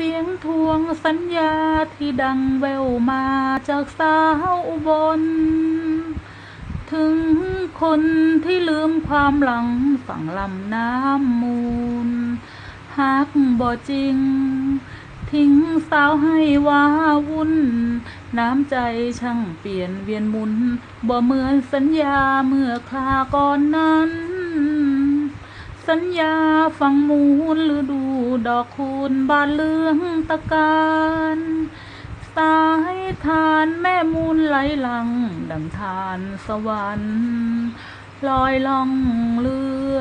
เสียงทวงสัญญาที่ดังแววมาจากสาวอุบล ถึงคนที่ลืมความหลังฝั่งลำน้ำมูลหักบ่จริง ทิ้งสาวให้ว้าวุ่น น้ำใจช่างเปลี่ยนเวียนมุน บ่เหมือนสัญญาเมื่อคราก่อนนั้น สัญญาฟังมูลฤดูดอกคูณบานเลืองตะการสายทานแม่มูลไหลหลังดังทานสวรรค์ลอยล่องเรือ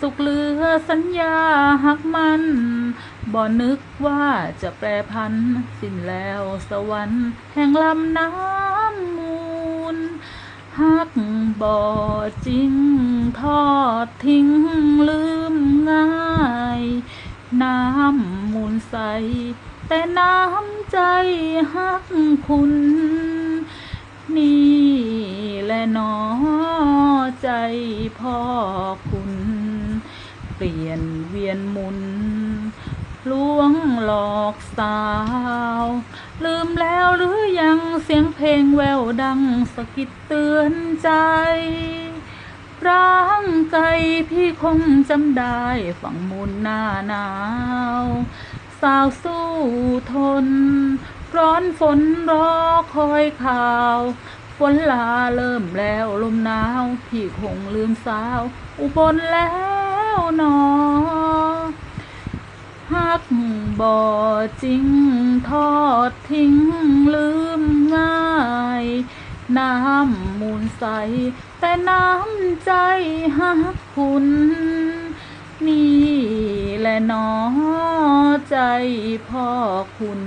สุขเหลือสัญญาหักมันบ่นึกว่าจะแปรพันสิ้นแล้วสวรรค์แห่งลำน้ำมูลหักบ่จริง ทอดทิ้งลืมง่าย น้ำมูลใส แต่น้ำใจหักคุณ นี่และนอใจพ่อคุณ เปลี่ยนเวียนหมุนลวงหลอกสาว ลืมแล้วหรือยังเสียงเพลงแววดังสะกิดเตือนใจ ร่างไกลพี่คงจำได้ฝั่งมุนหน้าหนาว สาวสู้ทน ร้อนฝนรอคอยข่าว ฝนลาเริ่มแล้วลมหนาว พี่คงลืมสาว อุบลแล้วหนอหักบ่จริงทอดทิ้งลืม น้ำมูลใส แต่น้ำใจหักคุณ นี่แหละหนอใจพ่อคุณ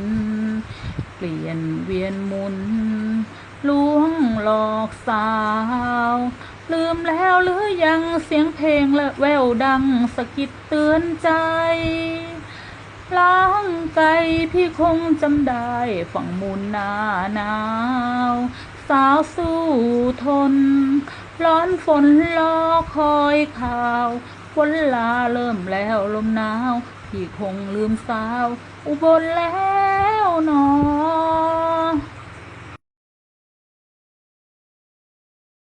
เปลี่ยนเวียนมุนลวงหลอกสาว ลืมแล้วหรือยังเสียงเพลงและแววดังสะกิดเตือนใจล้างไกลพี่คงจำได้ฝั่งมูลหน้าหนาว สาวสู้ทน ร้อนฝนรอคอยข่าวฝนลาเริ่มแล้วลมหนาว พี่คงลืมสาว อุบลแล้วนอ